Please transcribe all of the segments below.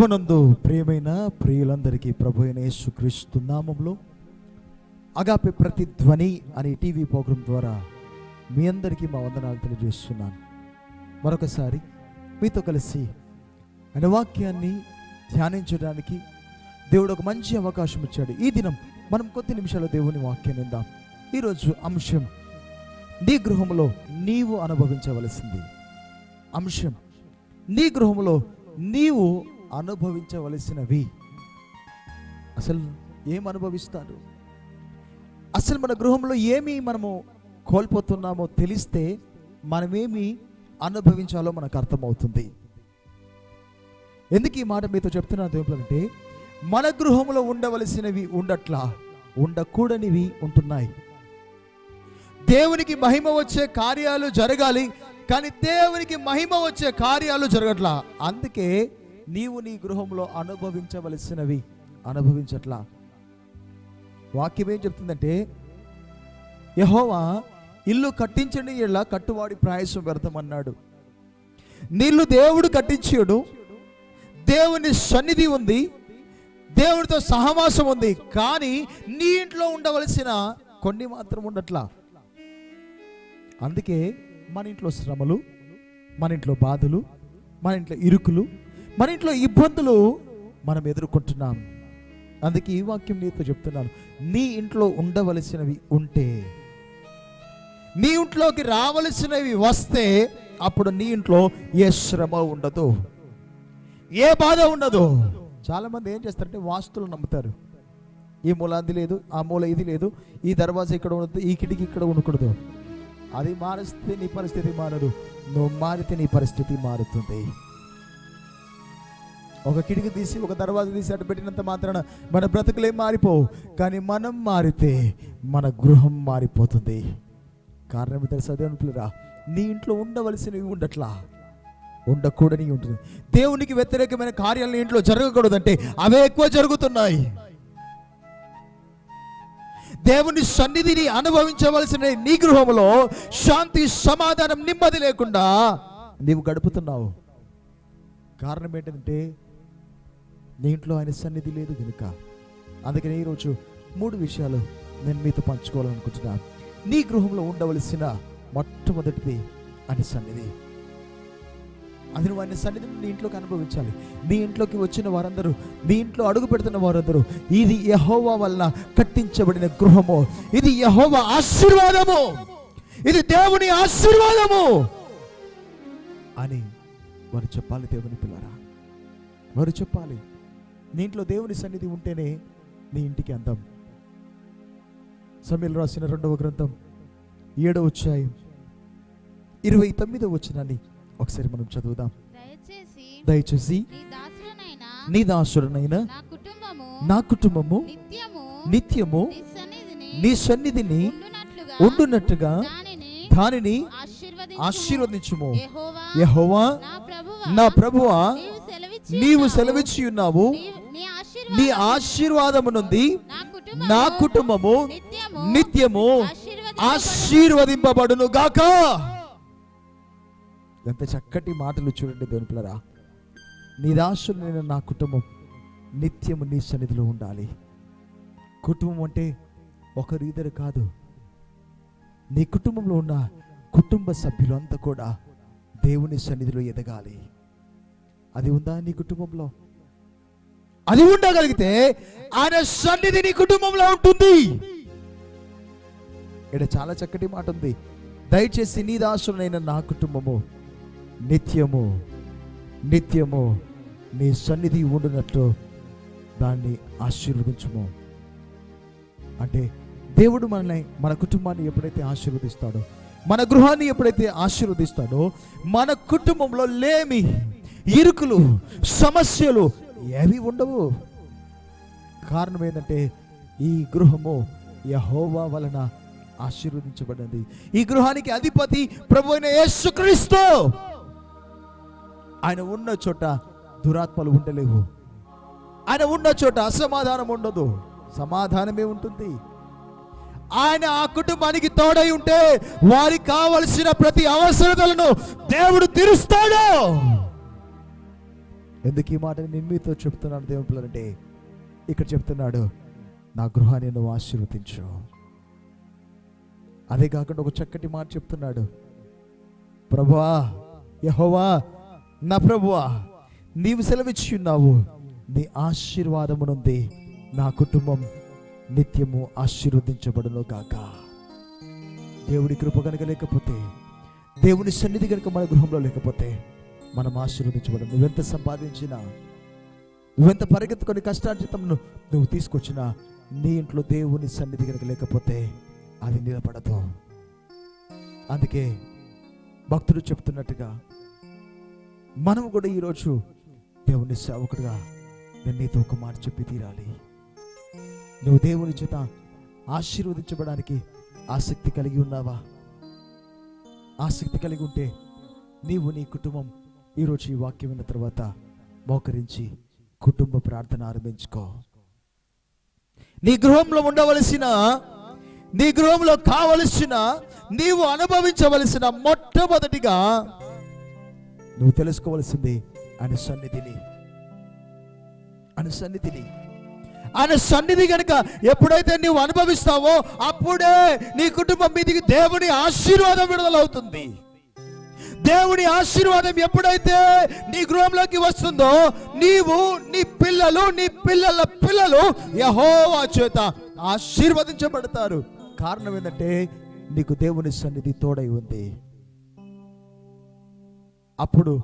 ప్రభునందు ప్రియమైన ప్రియులందరికీ ప్రభు అయిన యేసుక్రీస్తు నామంలో అగాపే ప్రతిధ్వని అనే టీవీ ప్రోగ్రాం ద్వారా మీ అందరికీ మా వందనాలు తెలియజేస్తున్నాను. మరొకసారి మీతో కలిసి ఆయన వాక్యాన్ని ధ్యానించడానికి దేవుడు ఒక మంచి అవకాశం ఇచ్చాడు. ఈ దినం మనం కొద్ది నిమిషాలు దేవుని వాక్యం విందాం. ఈరోజు అంశం నీ గృహంలో నీవు అనుభవించవలసింది. అంశం నీ గృహంలో నీవు అనుభవించవలసినవి. అసలు ఏం అనుభవిస్తారు అసలు మన గృహంలో ఏమి మనము కోల్పోతున్నామో తెలిస్తే మనమేమి అనుభవించాలో మనకు అర్థమవుతుంది. ఎందుకు ఈ మాట మీతో చెప్తున్నాను ఏంటంటే మన గృహంలో ఉండవలసినవి ఉండట్లా ఉండకూడనివి ఉంటున్నాయి. దేవునికి మహిమ వచ్చే కార్యాలు జరగాలి కానీ దేవునికి మహిమ వచ్చే కార్యాలు జరగట్లా. అందుకే నీవు నీ గృహంలో అనుభవించవలసినవి అనుభవించట్లా. వాక్యం ఏం చెప్తుందంటే యహోవా ఇల్లు కట్టించండి ఇలా కట్టువాడి ప్రయాసం వ్యర్థమన్నాడు. నీళ్ళు దేవుడు కట్టించాడు. దేవుని సన్నిధి ఉంది. దేవుడితో సహవాసం ఉంది. కానీ నీ ఇంట్లో ఉండవలసిన కొన్ని మాత్రం ఉండట్లా. అందుకే మన ఇంట్లో శ్రమలు మన ఇంట్లో బాధలు మన ఇంట్లో ఇరుకులు మన ఇంట్లో ఇబ్బందులు మనం ఎదుర్కొంటున్నాం. అందుకే ఈ వాక్యం నీతో చెప్తున్నాను. నీ ఇంట్లో ఉండవలసినవి ఉంటే నీ ఇంట్లోకి రావలసినవి వస్తే అప్పుడు నీ ఇంట్లో ఏ శ్రమ ఉండదు. ఏ బాధ ఉండదు. చాలా మంది ఏం చేస్తారంటే వాస్తులు నమ్ముతారు. ఈ మూల అది లేదు ఆ మూల ఇది లేదు ఈ దర్వాజా ఇక్కడ ఉండదు ఈ కిటికీ ఇక్కడ ఉండకూడదు. అది మారిస్తే నీ పరిస్థితి మారదు. నువ్వు మారితే నీ పరిస్థితి మారుతుంది. ఒక కిటికీ తీసి ఒక దర్వాజా తీసి అటు పెట్టినంత మాత్రాన మన బ్రతుకులే మారిపోవు. కానీ మనం మారితే మన గృహం మారిపోతుంది. కారణం తెలుసా దేవునిరా నీ ఇంట్లో ఉండవలసినవి ఉండట్లా. ఉండకూడని ఉంటుంది. దేవునికి వ్యతిరేకమైన కార్యాలను ఇంట్లో జరగకూడదంటే అవే ఎక్కువ జరుగుతున్నాయి. దేవుని సన్నిధిని అనుభవించవలసిన నీ గృహంలో శాంతి సమాధానం నెమ్మది లేకుండా నీవు గడుపుతున్నావు. కారణం ఏంటంటే నీ ఇంట్లో ఆయన సన్నిధి లేదు కనుక అందుకని ఈరోజు మూడు విషయాలు నేను మీతో పంచుకోవాలనుకుంటున్నాను నీ గృహంలో ఉండవలసిన మొట్టమొదటిది ఆయన సన్నిధి. అది నువ్వు ఆయన సన్నిధిని నీ ఇంట్లోకి అనుభవించాలి. నీ ఇంట్లోకి వచ్చిన వారందరూ నీ ఇంట్లో అడుగు పెడుతున్న వారందరూ ఇది యహోవా వల్ల కట్టించబడిన గృహము. ఇది యహోవా ఆశీర్వాదము. ఇది దేవుని ఆశీర్వాదము. అని వారు చెప్పాలి దేవుని పిల్లరా. వారు చెప్పాలి నీ ఇంట్లో దేవుని సన్నిధి ఉంటేనే నీ ఇంటికి అందం సమీల్ రాసిన రెండవ గ్రంథం ఏడవ అధ్యాయం ఇరవై తొమ్మిదవ వచ్చినాన్ని ఒకసారి మనం చదువుదాం దయచేసి నీ దాసుడనైన నీ కుటుంబము నిత్యము నీ సన్నిధిని ఉండునట్టుగా దానిని ఆశీర్వదించుము. యెహోవా నా ప్రభువా నీవు సెలవిచ్చి నీవు ఉన్నావు. నీ నీ ఆశీర్వాదం ఆశీర్వాదము నుండి నా కుటుంబము నిత్యము ఆశీర్వదింపబడును. గాక ఎంత చక్కటి మాటలు చూడండి దేవుని పిల్లరా. నీ దాసులు నేను నా కుటుంబం నిత్యము నీ సన్నిధిలో ఉండాలి. కుటుంబం అంటే ఒకరు ఇద్దరు కాదు. నీ కుటుంబంలో ఉన్న కుటుంబ సభ్యులంతా కూడా దేవుని సన్నిధిలో ఎదగాలి. అది ఉందా నీ కుటుంబంలో? అది ఉండగలిగితే ఆయన సన్నిధి నీ కుటుంబంలో ఉంటుంది. ఇక్కడ చాలా చక్కటి మాట ఉంది దయచేసి నీ దాసునైన నా కుటుంబము నిత్యము నిత్యము నీ సన్నిధి ఉండినట్టు దాన్ని ఆశీర్వదించము. అంటే దేవుడు మనల్ని మన కుటుంబాన్ని ఎప్పుడైతే ఆశీర్వదిస్తాడో మన గృహాన్ని ఎప్పుడైతే ఆశీర్వదిస్తాడో మన కుటుంబంలో లేమి ఇరుకులు సమస్యలు ఏవి ఉండవు. కారణం ఏంటంటే ఈ గృహము యహోవా వలన ఆశీర్వదించబడినది. ఈ గృహానికి అధిపతి ప్రభు అయిన యేసుక్రీస్తు. ఆయన ఉన్న చోట దురాత్మలు ఉండలేవు. ఆయన ఉన్న చోట అసమాధానం ఉండదు. సమాధానమే ఉంటుంది. ఆయన ఆ కుటుంబానికి తోడై ఉంటే వారికి కావలసిన ప్రతి అవసరతలను దేవుడు తీరుస్తాడు. ఎందుకు ఈ మాట నేను మీతో చెప్తున్నాను దేవుని పిల్లలంటే? ఇక్కడ చెప్తున్నాడు నా గృహాన్ని నువ్వు ఆశీర్వదించు. అదే కాకుండా ఒక చక్కటి మాట చెప్తున్నాడు. ప్రభువా యహోవా నా ప్రభువా నీవు సెలవిచ్చి ఉన్నావు నీ ఆశీర్వాదమునుంది నా కుటుంబం నిత్యము ఆశీర్వదించబడును గాక. దేవుడి కృప కనుక లేకపోతే దేవుని సన్నిధి కనుక మన గృహంలో లేకపోతే మనం ఆశీర్వదించబడం నువ్వెంత సంపాదించినా నువ్వెంత పరిగెత్తుకొని కష్టార్జితం నువ్వు తీసుకొచ్చినా నీ ఇంట్లో దేవుని సన్నిధి కనుక లేకపోతే అది నిలబడదు. అందుకే భక్తుడు చెప్తున్నట్టుగా మనం కూడా ఈరోజు దేవుని సేవకుడుగా నేను నీతో ఒక మాట చెప్పి తీరాలి. నువ్వు దేవుని చేత ఆశీర్వదించబడానికి ఆసక్తి కలిగి ఉన్నావా? ఆసక్తి కలిగి ఉంటే నీవు నీ కుటుంబం ఈరోజు ఈ వాక్యం విన్న తర్వాత మోకరించి కుటుంబ ప్రార్థన ఆరంభించుకో. నీ గృహంలో ఉండవలసిన నీ గృహంలో కావలసిన నీవు అనుభవించవలసిన మొట్టమొదటిగా నువ్వు తెలుసుకోవలసింది ఆయన సన్నిధిని. ఆయన సన్నిధిని. ఆయన సన్నిధి కనుక ఎప్పుడైతే నువ్వు అనుభవిస్తావో అప్పుడే నీ కుటుంబం మీదికి దేవుని ఆశీర్వాదం విడుదలవుతుంది. దేవుని ఆశీర్వాదం ఎప్పుడైతే నీ గృహంలోకి వస్తుందో నీవు నీ పిల్లలు నీ పిల్లల పిల్లలు యహోవా చేత ఆశీర్వదించబడతారు. కారణం ఏంటంటే నీకు దేవుని సన్నిధి తోడై ఉంది. అప్పుడు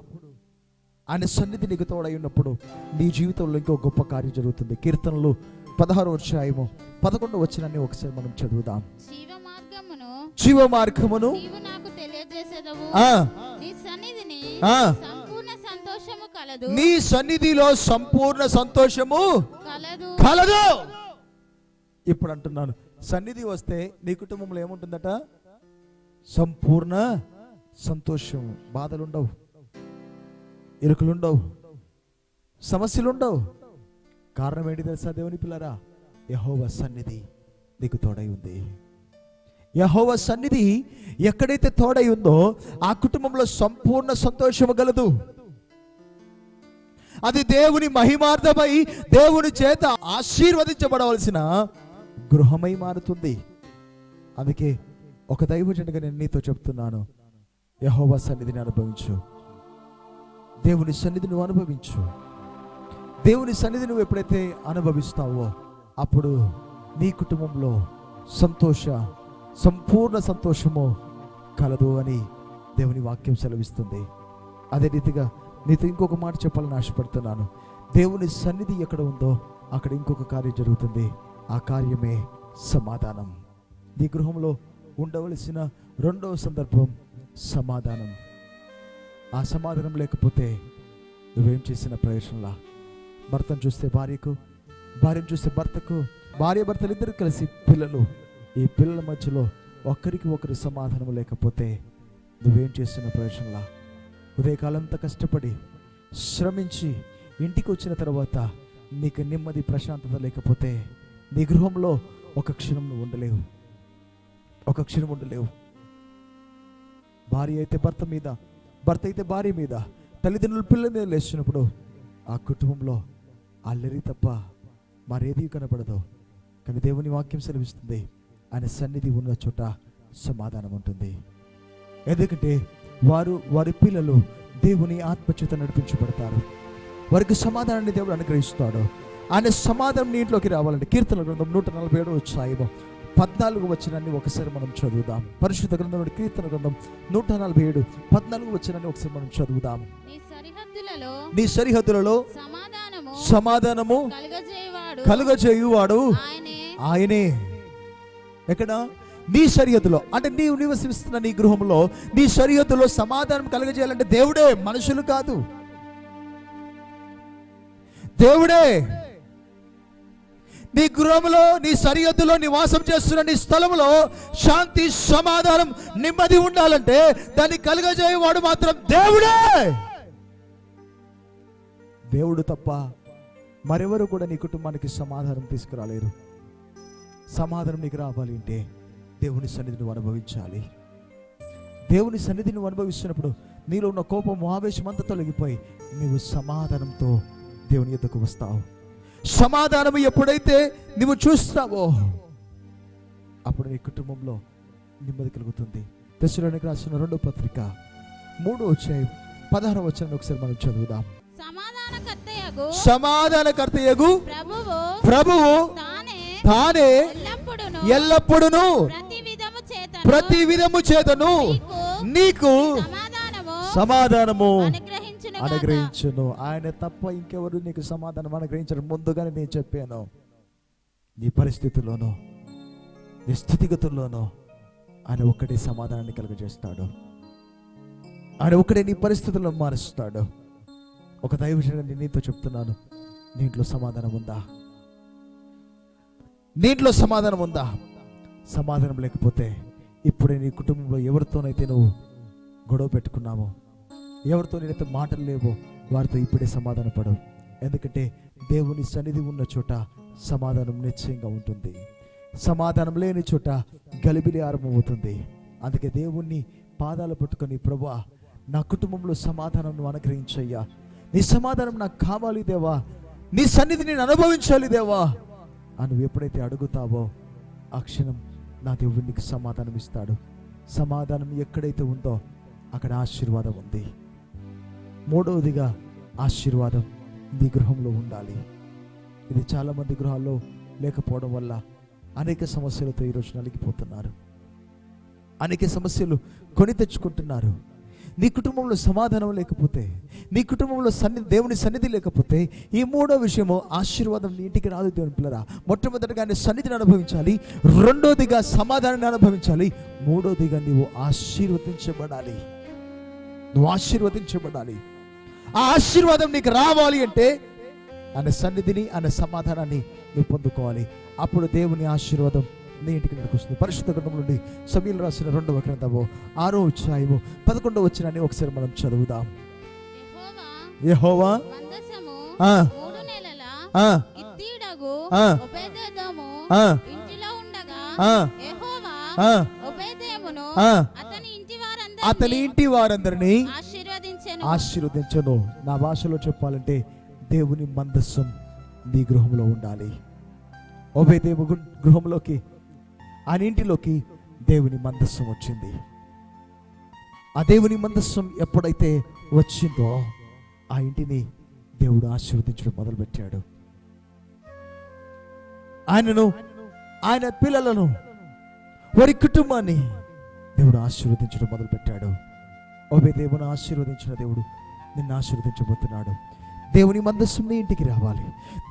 ఆయన సన్నిధి నీకు తోడై ఉన్నప్పుడు నీ జీవితంలో ఇంకో గొప్ప కార్యం జరుగుతుంది. కీర్తనలు పదహారు వచ్చాయము పదకొండు వచ్చినాన్ని ఒకసారి మనం చదువుదాం. మార్గమును జీవ మార్గమును నీవు నాకు తెలియజేసేదవు. ఆ. నీ సన్నిధిని ఆ. సంపూర్ణ సంతోషము కలదు. నీ సన్నిధిలో సంపూర్ణ సంతోషము కలదు. కలదు. ఇప్పుడు అంటున్నాను సన్నిధి వస్తే నీ కుటుంబంలో ఏముంటుందట? సంపూర్ణ సంతోషం బాధలుండవు. ఇరుకులుండవు. సమస్యలుండవు. కారణం ఏంటి తెలుసా దేవుని పిల్లరా? యహోవ సన్నిధి నీకు తోడై ఉంది. యహోవ సన్నిధి ఎక్కడైతే తోడై ఉందో ఆ కుటుంబంలో సంపూర్ణ సంతోషము గలదు. అది దేవుని మహిమార్థమై దేవుని చేత ఆశీర్వదించబడవలసిన గృహమై మారుతుంది. అందుకే ఒక దైవజనుగా నేను నీతో చెప్తున్నాను. యహోవా సన్నిధిని అనుభవించు. దేవుని సన్నిధి నువ్వు అనుభవించు. దేవుని సన్నిధి నువ్వు ఎప్పుడైతే అనుభవిస్తావో అప్పుడు నీ కుటుంబంలో సంతోష సంపూర్ణ సంతోషము కలదు అని దేవుని వాక్యం సెలవిస్తుంది. అదే రీతిగా నీతో ఇంకొక మాట చెప్పాలని ఆశపడుతున్నాను. దేవుని సన్నిధి ఎక్కడ ఉందో అక్కడ ఇంకొక కార్యం జరుగుతుంది. ఆ కార్యమే సమాధానం. నీ గృహంలో ఉండవలసిన రెండవ సందర్భం సమాధానం. ఆ సమాధానం లేకపోతే నువ్వేం చేసిన ప్రయోజనంలా? భర్తను చూస్తే భార్యకు భార్యను చూస్తే భర్తకు భార్య భర్తలు ఇద్దరు కలిసి పిల్లలు ఈ పిల్లల మధ్యలో ఒకరికి ఒకరు సమాధానం లేకపోతే నువ్వేం చేస్తున్న ప్రయోజనంలా? ఉదయకాలంతా కష్టపడి శ్రమించి ఇంటికి వచ్చిన తర్వాత నీకు నెమ్మది ప్రశాంతత లేకపోతే నీ గృహంలో ఒక క్షణం నువ్వు ఉండలేవు. ఒక క్షణం ఉండలేవు. భార్య అయితే భర్త మీద భర్త అయితే భార్య మీద తల్లిదండ్రులు పిల్లల మీద లేచినప్పుడు ఆ కుటుంబంలో అల్లరి తప్ప మరేది కనపడదు. కానీ దేవుని వాక్యం సెలవిస్తుంది. ఆయన సన్నిధి ఉన్న చోట సమాధానం ఉంటుంది. ఎందుకంటే వారు వారి పిల్లలు దేవుని ఆత్మచేత నడిపించబడతారు. వారికి సమాధానాన్ని దేవుడు అనుగ్రహిస్తాడు. ఆయన సమాధానం నీ ఇంట్లోకి రావాలంటే కీర్తన గ్రంథం నూట నలభై ఏడు వచ్చాయేమో పద్నాలుగు వచ్చినాన్ని ఒకసారి మనం చదువుదాం. పరిశుద్ధ గ్రంథం కీర్తన గ్రంథం నూట నలభై ఏడు పద్నాలుగు వచ్చినాన్ని ఒకసారి మనం చదువుదాం. నీ సరిహద్దులలో సమాధానము కలుగజేయవాడు. ఆయనే. ఎక్కడ? నీ సరిహద్దులో అంటే నీవు నివసిస్తున్న నీ గృహంలో నీ సరిహద్దులో సమాధానం కలగజేయాలంటే దేవుడే మనుషులు కాదు. దేవుడే. నీ గృహంలో నీ సరిహద్దులో నివాసం చేస్తున్న నీ స్థలంలో శాంతి సమాధానం నెమ్మది ఉండాలంటే దాన్ని కలుగజేయవాడు మాత్రం దేవుడే. దేవుడు తప్ప మరెవరు కూడా నీ కుటుంబానికి సమాధానం తీసుకురాలేరు. సమాధానం నీకు రావాలి అంటే దేవుని సన్నిధిని నువ్వు అనుభవించాలి. దేవుని సన్నిధిని నువ్వు అనుభవిస్తున్నప్పుడు నీలో ఉన్న కోపం ఆవేశం అంతా తొలగిపోయి నీవు సమాధానంతో దేవుని ఎద్దకు వస్తావు. సమాధానం ఎప్పుడైతే నువ్వు చూస్తావో అప్పుడు నీ కుటుంబంలో నెమ్మది కలుగుతుంది. దశలోనికి రాసిన రెండో పత్రిక మూడో వచ్చాయి పదహారు వచ్చిన ఒకసారి మనం చదువుదాం. సమాధానకర్తయగు ప్రభువు ప్రభువు తానే ఎల్లప్పుడును ప్రతి విధము చేతను. నీకు సమాధానము అనుగ్రహించును ఆయన తప్ప ఇంకెవరు నీకు సమాధానం అనుగ్రహించడం ముందుగానే నేను చెప్పాను. నీ పరిస్థితుల్లోనూ నీ స్థితిగతుల్లోనూ ఆయన ఒక్కడే సమాధానాన్ని కలుగజేస్తాడు. ఆయన ఒక్కడే నీ పరిస్థితులను మారుస్తాడు. ఒక దైవజనంగా నేను నీతో చెప్తున్నాను. నీంట్లో సమాధానం ఉందా? నీటిలో సమాధానం ఉందా? సమాధానం లేకపోతే ఇప్పుడే నీ కుటుంబంలో ఎవరితోనైతే నువ్వు గొడవ పెట్టుకున్నావో ఎవరితో నేనైతే మాటలు లేవో వారితో ఇప్పుడే సమాధాన పడవు ఎందుకంటే దేవుని సన్నిధి ఉన్న చోట సమాధానం నిశ్చయంగా ఉంటుంది. సమాధానం లేని చోట గలిబిలి ఆరంభమవుతుంది అందుకే దేవుణ్ణి పాదాలు పట్టుకొని ప్రభా నా కుటుంబంలో సమాధానం నువ్వు అనుగ్రహించయ్యా. నీ సమాధానం నాకు కావాలి దేవా. నీ సన్నిధి నేను అనుభవించాలి దేవా. నువ్వు ఎప్పుడైతే అడుగుతావో ఆ క్షణం నా దేవుడు నీకు సమాధానం ఇస్తాడు. సమాధానం ఎక్కడైతే ఉందో అక్కడ ఆశీర్వాదం ఉంది. మూడవదిగా ఆశీర్వాదం నీ గృహంలో ఉండాలి. ఇది చాలామంది గృహాల్లో లేకపోవడం వల్ల అనేక సమస్యలతో ఈరోజు నలిగిపోతున్నారు. అనేక సమస్యలు కొని తెచ్చుకుంటున్నారు. నీ కుటుంబంలో సమాధానం లేకపోతే నీ కుటుంబంలో సన్ని దేవుని సన్నిధి లేకపోతే ఈ మూడో విషయము ఆశీర్వాదం నీ ఇంటికి రాదు దేవుని పిల్లరా. మొట్టమొదటిగా నీ సన్నిధిని అనుభవించాలి రెండోదిగా సమాధానాన్ని అనుభవించాలి మూడోదిగా నీవు ఆశీర్వదించబడాలి. నువ్వు ఆశీర్వదించబడాలి. ఆ ఆశీర్వాదం నీకు రావాలి అంటే ఆయన సన్నిధిని ఆయన సమాధానాన్ని నువ్వు పొందుకోవాలి. అప్పుడు దేవుని ఆశీర్వాదం నీ ఇంటికి నీకు వస్తుంది. పరిశుద్ధ గ్రంథం నుండి సమీలు రాసిన రెండవ గ్రంథము ఆరో అధ్యాయము పదకొండవ వచ్చినాన్ని ఒకసారి మనం చదువుదాం. యెహోవా. అతని ఇంటి వారందరినీ ఆశీర్వదించను. నా భాషలో చెప్పాలంటే దేవుని మందస్సం నీ గృహంలో ఉండాలి. ఓబే దేవు గృహంలోకి ఆయన ఇంటిలోకి దేవుని మందస్సు వచ్చింది. ఆ దేవుని మందస్సం ఎప్పుడైతే వచ్చిందో ఆ ఇంటిని దేవుడు ఆశీర్వదించడం మొదలుపెట్టాడు. ఆయనను ఆయన పిల్లలను వారి కుటుంబాన్ని దేవుడు ఆశీర్వదించడం మొదలుపెట్టాడు. ఓబే దేవుని ఆశీర్వదించిన దేవుడు నిన్ను ఆశీర్వదించబోతున్నాడు. దేవుని మందస్సుని ఇంటికి రావాలి.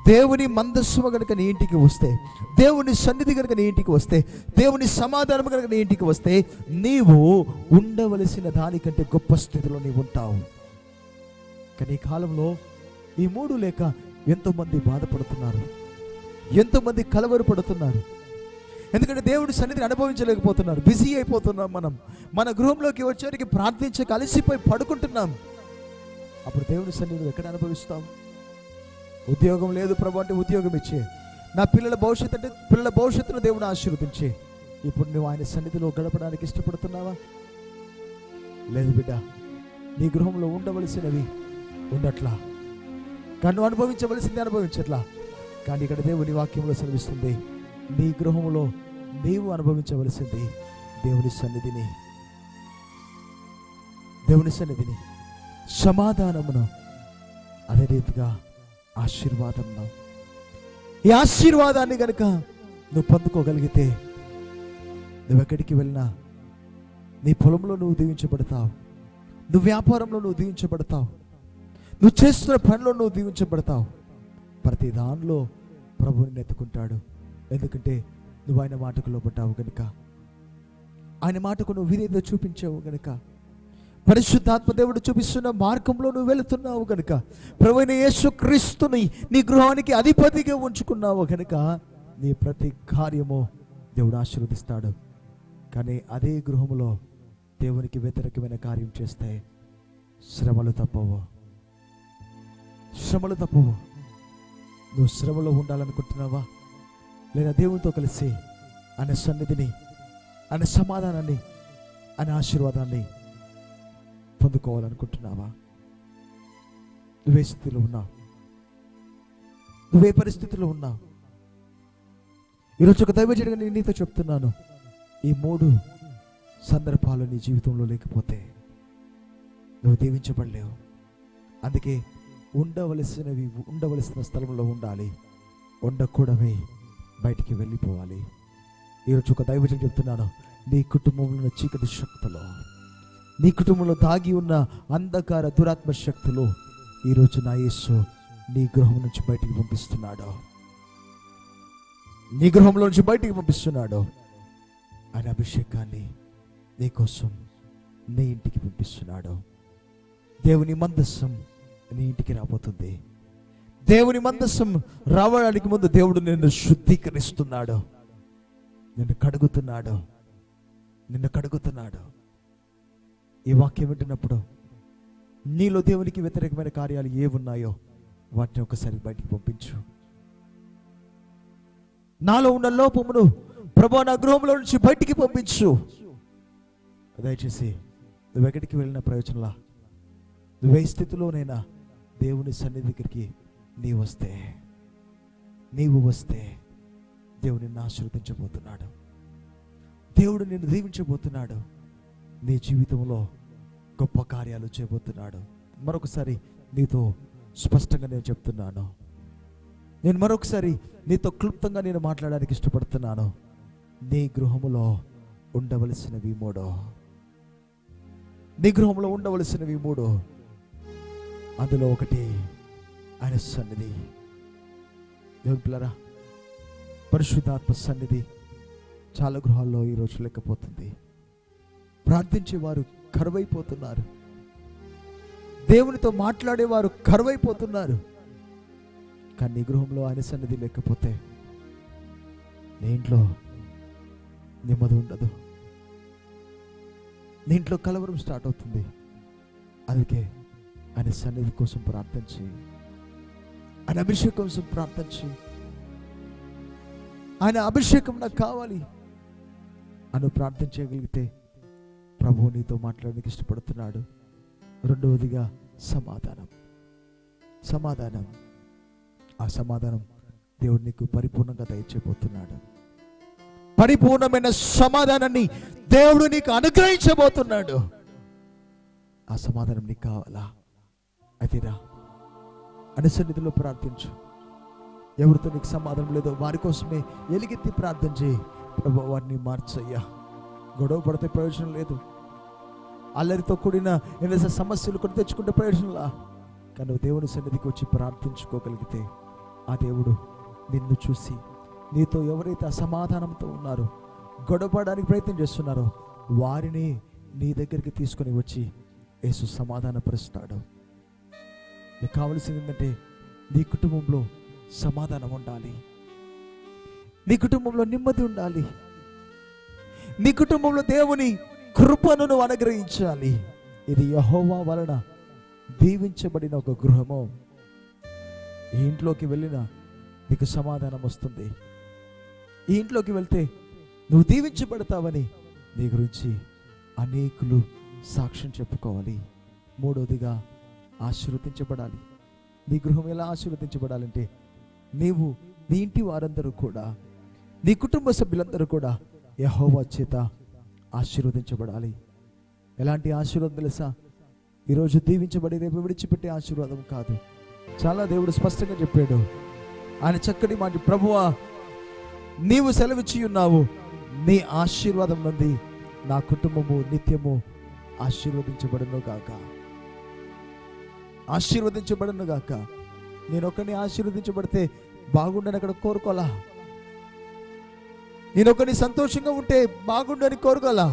దేవుని మందస్సుమ కనుక నీ ఇంటికి వస్తే దేవుని సన్నిధి కనుక నీ ఇంటికి వస్తే దేవుని సమాధానం కనుక నీ ఇంటికి వస్తే నీవు ఉండవలసిన దానికంటే గొప్ప స్థితిలో నీవు ఉంటావు. కానీ ఈ కాలంలో ఈ మూడు లేక ఎంతోమంది బాధపడుతున్నారు. ఎంతోమంది కలవరపడుతున్నారు. ఎందుకంటే దేవుడి సన్నిధిని అనుభవించలేకపోతున్నారు. బిజీ అయిపోతున్నాం మనం. మన గృహంలోకి వచ్చేటికి ప్రార్థించక అలసిపోయి పడుకుంటున్నాం. అప్పుడు దేవుని సన్నిధి ఎక్కడ అనుభవిస్తాం ఉద్యోగం లేదు ప్రభు అంటే ఉద్యోగం ఇచ్చే. నా పిల్లల భవిష్యత్తు అంటే పిల్లల భవిష్యత్తును దేవుని ఆశీర్వదించే. ఇప్పుడు నువ్వు ఆయన సన్నిధిలో గడపడానికి ఇష్టపడుతున్నావా? లేదు బిడ్డ నీ గృహంలో ఉండవలసినవి ఉండట్లా. కన్ను అనుభవించవలసింది అనుభవించట్లా. కానీ ఇక్కడ దేవుని వాక్యంలో సెలవిస్తుంది నీ గృహంలో నీవు అనుభవించవలసింది దేవుని సన్నిధిని. దేవుని సన్నిధిని. సమాధానమును అదే రీతిగా ఆశీర్వాదమును. ఈ ఆశీర్వాదాన్ని గనుక నువ్వు పొందుకోగలిగితే నువ్వు ఎక్కడికి వెళ్ళినా నీ పొలంలో నువ్వు దీవించబడతావు. నువ్వు వ్యాపారంలో నువ్వు దీవించబడతావు. నువ్వు చేస్తున్న పనిలో నువ్వు దీవించబడతావు. ప్రతి దానిలో ప్రభువుని ఎత్తుకుంటాడు. ఎందుకంటే నువ్వు ఆయన మాటకు లోపడ్డావు కనుక ఆయన మాటకు నువ్వు విధేయత చూపించావు కనుక పరిశుద్ధాత్మ దేవుడు చూపిస్తున్న మార్గంలో నువ్వు వెళుతున్నావు కనుక ప్రవీణ యేసు క్రీస్తుని నీ గృహానికి అధిపతిగా ఉంచుకున్నావు గనుక నీ ప్రతి కార్యము దేవుడు ఆశీర్వదిస్తాడు. కానీ అదే గృహములో దేవునికి వ్యతిరేకమైన కార్యం చేస్తే శ్రమలు తప్పవు. శ్రమలు తప్పవు. నువ్వు శ్రమలో ఉండాలనుకుంటున్నావా? లేదా దేవునితో కలిసి ఆయన సన్నిధిని ఆయన సమాధానాన్ని ఆయన ఆశీర్వాదాన్ని పొందుకోవాలనుకుంటున్నావా? నువ్వే స్థితిలో ఉన్నావు. నువ్వే పరిస్థితిలో ఉన్నావు. ఈరోజు ఒక దైవజనుగా నేను నీతో చెప్తున్నాను. ఈ మూడు సందర్భాలు నీ జీవితంలో లేకపోతే నువ్వు దీవించబడలేవు. అందుకే ఉండవలసినవి ఉండవలసిన స్థలంలో ఉండాలి. ఉండకూడమే బయటికి వెళ్ళిపోవాలి. ఈరోజు ఒక దైవజనం చెప్తున్నాను. నీ కుటుంబంలో ఉన్న చీకటి శక్తులు నీ కుటుంబంలో దాగి ఉన్న అంధకార దురాత్మ శక్తులు ఈరోజు నా యేసు నీ గృహం నుంచి బయటికి పంపిస్తున్నాడు. నీ గృహంలో నుంచి బయటికి పంపిస్తున్నాడు. ఆయన అభిషేకాన్ని నీ కోసం నీ ఇంటికి పంపిస్తున్నాడు. దేవుని మందస్సం నీ ఇంటికి రాబోతుంది. దేవుని మందస్సం రావడానికి ముందు దేవుడు నిన్ను శుద్ధీకరిస్తున్నాడు. నిన్ను కడుగుతున్నాడు. నిన్ను కడుగుతున్నాడు. ఈ వాక్యం వింటున్నప్పుడు నీలో దేవునికి వ్యతిరేకమైన కార్యాలు ఏ ఉన్నాయో వాటిని ఒకసారి బయటికి పంపించు. నాలో ఉన్న లోపమును ప్రభా నా గృహంలో నుంచి బయటికి పంపించు. దయచేసి నువ్వెక్కడికి వెళ్ళిన ప్రయోజనంలా. నువ్వే స్థితిలోనైనా దేవుని సన్నిధి దగ్గరికి నీ వస్తే నీవు వస్తే దేవుడు నిన్ను ఆశీర్వదించబోతున్నాడు. దేవుడు నిన్ను దీవించబోతున్నాడు. నీ జీవితంలో గొప్ప కార్యాలు చేయబోతున్నాడు. మరొకసారి నీతో స్పష్టంగా నేను చెప్తున్నాను. నేను మరొకసారి నీతో క్లుప్తంగా నేను మాట్లాడడానికి ఇష్టపడుతున్నాను. నీ గృహములో ఉండవలసినవి మూడో నీ గృహంలో ఉండవలసినవి మూడు అందులో ఒకటి ఆయన సన్నిధి. దేవుని పరిశుద్ధాత్మ సన్నిధి చాలా గృహాల్లో ఈరోజు లేకపోతుంది. ప్రార్థించేవారు కరువైపోతున్నారు. దేవునితో మాట్లాడేవారు కరువైపోతున్నారు. కానీ నీ గృహంలో ఆయన సన్నిధి లేకపోతే నీ ఇంట్లో నెమ్మది ఉండదు. నీ ఇంట్లో కలవరం స్టార్ట్ అవుతుంది. అందుకే ఆయన సన్నిధి కోసం ప్రార్థించి ఆయన అభిషేకం కోసం ప్రార్థించి ఆయన అభిషేకం నాకు కావాలి. అని ప్రార్థించగలిగితే ప్రభు నీతో మాట్లాడడానికి ఇష్టపడుతున్నాడు. రెండవదిగా సమాధానం. సమాధానం. ఆ సమాధానం దేవుడు నీకు పరిపూర్ణంగా దయచేయబోతున్నాడు. పరిపూర్ణమైన సమాధానాన్ని దేవుడు నీకు అనుగ్రహించబోతున్నాడు. ఆ సమాధానం నీకు కావాలా? అదిరా అనుసన్నిధిలో ప్రార్థించు. ఎవరితో నీకు సమాధానం లేదో వారి కోసమే ఎలిగెత్తి ప్రార్థన చేయి. ప్రభు వారిని మార్చయ్యా. గొడవ పడితే ప్రయోజనం లేదు. అల్లరితో కూడిన ఏదైనా సమస్యలు కొని తెచ్చుకుంటే ప్రయోజనంలా కానీ నువ్వు దేవుని సన్నిధికి వచ్చి ప్రార్థించుకోగలిగితే ఆ దేవుడు నిన్ను చూసి నీతో ఎవరైతే అసమాధానంతో ఉన్నారో గొడవపడడానికి ప్రయత్నం చేస్తున్నారో వారిని నీ దగ్గరికి తీసుకొని వచ్చి యేసు సమాధానపరుస్తాడు. నీకు కావలసింది ఏంటంటే నీ కుటుంబంలో సమాధానం ఉండాలి. నీ కుటుంబంలో నెమ్మది ఉండాలి. నీ కుటుంబంలో దేవుని కృపను నువ్వు అనుగ్రహించాలి. ఇది యహోవా వలన దీవించబడిన ఒక గృహము. ఈ ఇంట్లోకి వెళ్ళిన నీకు సమాధానం వస్తుంది. ఈ ఇంట్లోకి వెళ్తే నువ్వు దీవించబడతావని నీ గురించి అనేకులు సాక్ష్యం చెప్పుకోవాలి. మూడవదిగా ఆశీర్వదించబడాలి. నీ గృహం ఎలా ఆశీర్వదించబడాలంటే నీవు నీ ఇంటి వారందరూ కూడా నీ కుటుంబ సభ్యులందరూ కూడా యహోవా చేత ఆశీర్వదించబడాలి. ఎలాంటి ఆశీర్వాదం తెలుసా? ఈరోజు దీవించబడి రేపు విడిచిపెట్టే ఆశీర్వాదం కాదు. చాలా దేవుడు స్పష్టంగా చెప్పాడు. ఆయన చక్కటి మాట ప్రభువా నీవు సెలవిచ్చి ఉన్నావు. నీ ఆశీర్వాదం నుండి నా కుటుంబము నిత్యము ఆశీర్వదించబడను గాక. ఆశీర్వదించబడను గాక. నేను ఒకరిని ఆశీర్వదించబడితే బాగుండని అక్కడ కోరుకోలా నేను ఒకరిని సంతోషంగా ఉంటే బాగుండని కోరుకోలా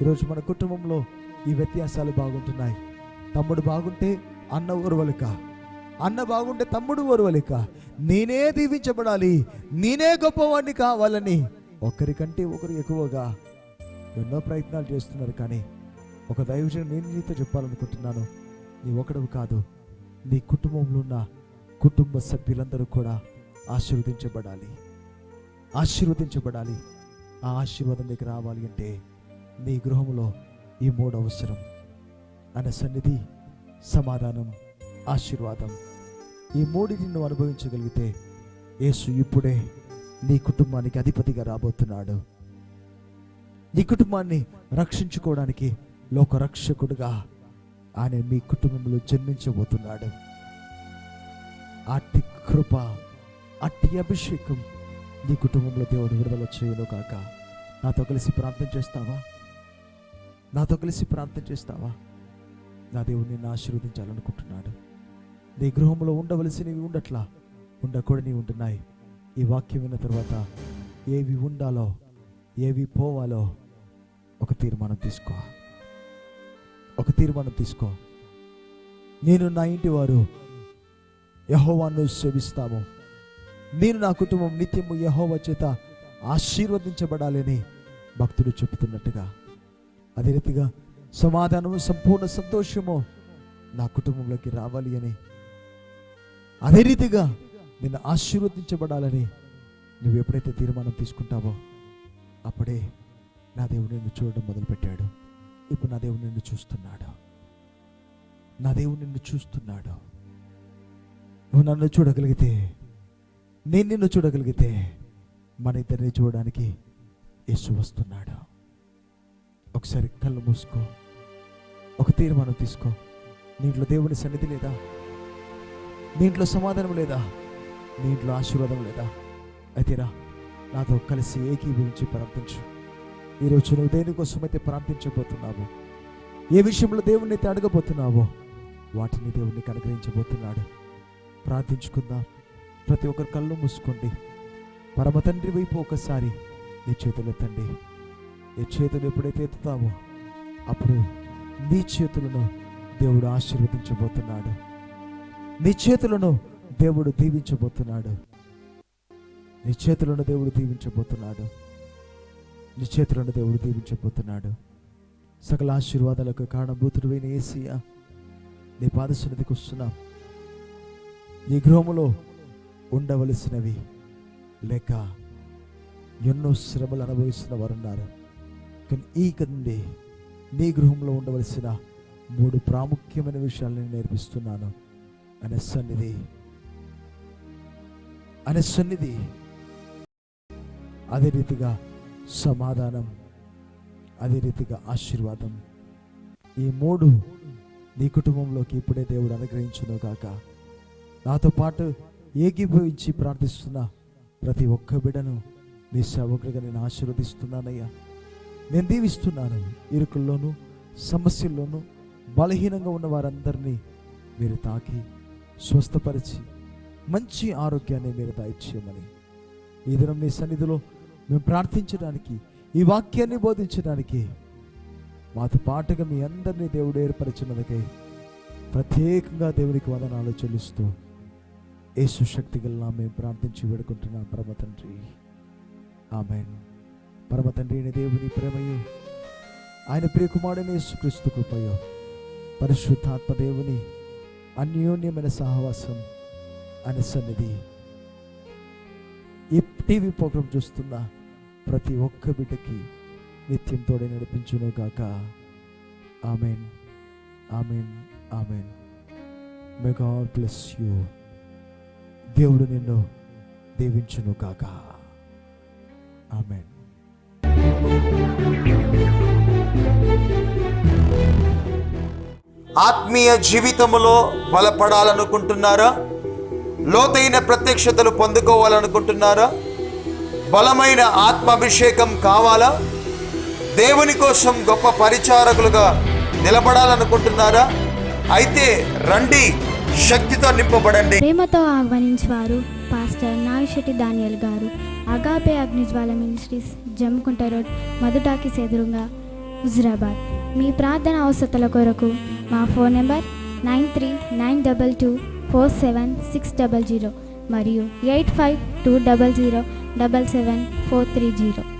ఈరోజు మన కుటుంబంలో ఈ వ్యత్యాసాలు బాగుంటున్నాయి. తమ్ముడు బాగుంటే అన్న ఓర్వలిక అన్న బాగుంటే తమ్ముడు ఓర్వలిక నేనే దీవించబడాలి నేనే గొప్పవాడిని కావాలని ఒకరికంటే ఒకరు ఎక్కువగా ఎన్నో ప్రయత్నాలు చేస్తున్నారు కానీ ఒక దైవజనం నేను నీతో చెప్పాలనుకుంటున్నాను. నీ ఒకడవు కాదు నీ కుటుంబంలో ఉన్న కుటుంబ సభ్యులందరూ కూడా ఆశీర్వదించబడాలి. ఆశీర్వదించబడాలి. ఆ ఆశీర్వాదం నీకు రావాలి అంటే నీ గృహంలో ఈ మూడు అవసరం. అనే సన్నిధి సమాధానం ఆశీర్వాదం. ఈ మూడిని నువ్వు అనుభవించగలిగితే యేసు ఇప్పుడే నీ కుటుంబానికి అధిపతిగా రాబోతున్నాడు. నీ కుటుంబాన్ని రక్షించుకోవడానికి లోక రక్షకుడుగా ఆయన మీ కుటుంబంలో జన్మించబోతున్నాడు. అట్టి కృప అట్టి అభిషేకం నీ కుటుంబంలో దేవుడు విడుదల చేయను కాక నాతో కలిసి ప్రార్థన చేస్తావా? నాతో కలిసి ప్రార్థన చేస్తావా? నా దేవుడు నిన్ను ఆశీర్వదించాలనుకుంటున్నాడు. నీ గృహంలో ఉండవలసినవి ఉండట్లా? ఉండకూడని ఉంటున్నాయి. ఈ వాక్యం విన్న తర్వాత ఏవి ఉండాలో ఏవి పోవాలో ఒక తీర్మానం తీసుకో. ఒక తీర్మానం తీసుకో. నేను నా ఇంటి వారు యహోవాను సేవిస్తాము. నేను నా కుటుంబం నిత్యము యహోవ చేత ఆశీర్వదించబడాలని భక్తుడు చెబుతున్నట్టుగా. అదే రీతిగా సమాధానము సంపూర్ణ సంతోషము నా కుటుంబంలోకి రావాలి అని. అదే రీతిగా నిన్ను ఆశీర్వదించబడాలని నువ్వు ఎప్పుడైతే తీర్మానం తీసుకుంటావో అప్పుడే నా దేవుడు నిన్ను చూడడం మొదలుపెట్టాడు. ఇప్పుడు నా దేవుడు నిన్ను చూస్తున్నాడు. నా దేవుడు నిన్ను చూస్తున్నాడు. నువ్వు నన్ను చూడగలిగితే నేను నిన్ను చూడగలిగితే మన ఇద్దరిని చూడడానికి యేసు వస్తున్నాడు. ఒకసారి కళ్ళు మూసుకో. ఒక తీర్మానం తీసుకో. నీంట్లో దేవుని సన్నిధి లేదా? నీంట్లో సమాధానం లేదా? నీంట్లో ఆశీర్వాదం లేదా? అయితే రా నాతో కలిసి ఏకీభవించి ప్రార్థించు. ఈరోజు నువ్వు దేనికోసమైతే ప్రార్థించబోతున్నావు ఏ విషయంలో దేవుణ్ణి అయితే అడగబోతున్నావో వాటిని దేవుణ్ణి అనుగ్రహించబోతున్నాడు. ప్రార్థించుకుందాం. ప్రతి ఒక్కరు కళ్ళు మూసుకోండి. పరమ తండ్రి వైపు ఒకసారి నీ చేతులు ఎత్తండి. నీ చేతులు ఎప్పుడైతే ఎత్తుతావో అప్పుడు నీ చేతులను దేవుడు ఆశీర్వదించబోతున్నాడు. నీ చేతులను దేవుడు దీవించబోతున్నాడు. నీ చేతులను దేవుడు దీవించబోతున్నాడు. నీ చేతులను దేవుడు దీవించబోతున్నాడు. సకల ఆశీర్వాదాలకు కారణభూతుడువైన ఏసియా నీ పాదసన్నిధికి వస్తున్నాం. నీ గృహములో ఉండవలసినవి. లేక ఎన్నో శ్రమలు అనుభవిస్తున్న వారు ఉన్నారు కానీ ఈ నుండి నీ గృహంలో ఉండవలసిన మూడు ప్రాముఖ్యమైన విషయాలు నేను నేర్పిస్తున్నాను. అనే సన్నిధి. అనే సన్నిధి. అదే రీతిగా సమాధానం. అదే రీతిగా ఆశీర్వాదం. ఈ మూడు నీ కుటుంబంలోకి ఇప్పుడే దేవుడు అనుగ్రహించును కాక నాతో పాటు ఏకీభవించి ప్రార్థిస్తున్నా ప్రతి ఒక్క బిడను నీ సేవకుడిగా నేను ఆశీర్వదిస్తున్నానయ్యా. నేను దీవిస్తున్నాను. ఇరుకుల్లోనూ సమస్యల్లోనూ బలహీనంగా ఉన్న వారందరినీ మీరు తాకి స్వస్థపరిచి మంచి ఆరోగ్యాన్ని మీరు దయచేయమని ఈ దినం నీ సన్నిధిలో మేము ప్రార్థించడానికి ఈ వాక్యాన్ని బోధించడానికి మాతో పాటుగా మీ అందరినీ దేవుడు ఏర్పరిచినందుకై ప్రత్యేకంగా దేవునికి వదనాలు చెల్లిస్తూ యేసు శక్తి గల మేము ప్రార్థించి వేడుకుంటున్నాం. పరమ తండ్రి. ఆమెన్. పరమ తండ్రి అయిన దేవుని ప్రేమయు ఆయన ప్రియకుమారుని యేసుక్రీస్తు కృపయో పరిశుద్ధాత్మ దేవుని అన్యోన్యమైన సహవాసం అనే సన్నిధి. ఈ టీవీ ప్రోగ్రాం చూస్తున్న ప్రతి ఒక్క బిడ్డకి నిత్యం తోడే నడిపించును గాక. Amen. Amen. Amen. May God bless you దేవుడు నిన్ను దీవించును కాక ఆమె ఆత్మీయ జీవితములో బలపడాలనుకుంటున్నారా? లోతైన ప్రత్యక్షతలు పొందుకోవాలనుకుంటున్నారా? బలమైన ఆత్మాభిషేకం కావాలా? దేవుని కోసం గొప్ప పరిచారకులుగా నిలబడాలనుకుంటున్నారా? అయితే రండి శక్తితో నింపబడండి. ప్రేమతో ఆహ్వానించేవారు పాస్టర్ నాగశెట్టి దానియల్ గారు. Agape Agnijwala ministries Jammikunta road మధుటాకి ఎదురుగా హుజురాబాద్. మీ ప్రార్థన అవసరతల కొరకు మా phone number nine three nine double two four seven six double zero మరియు eight five two double zero double seven four three zero.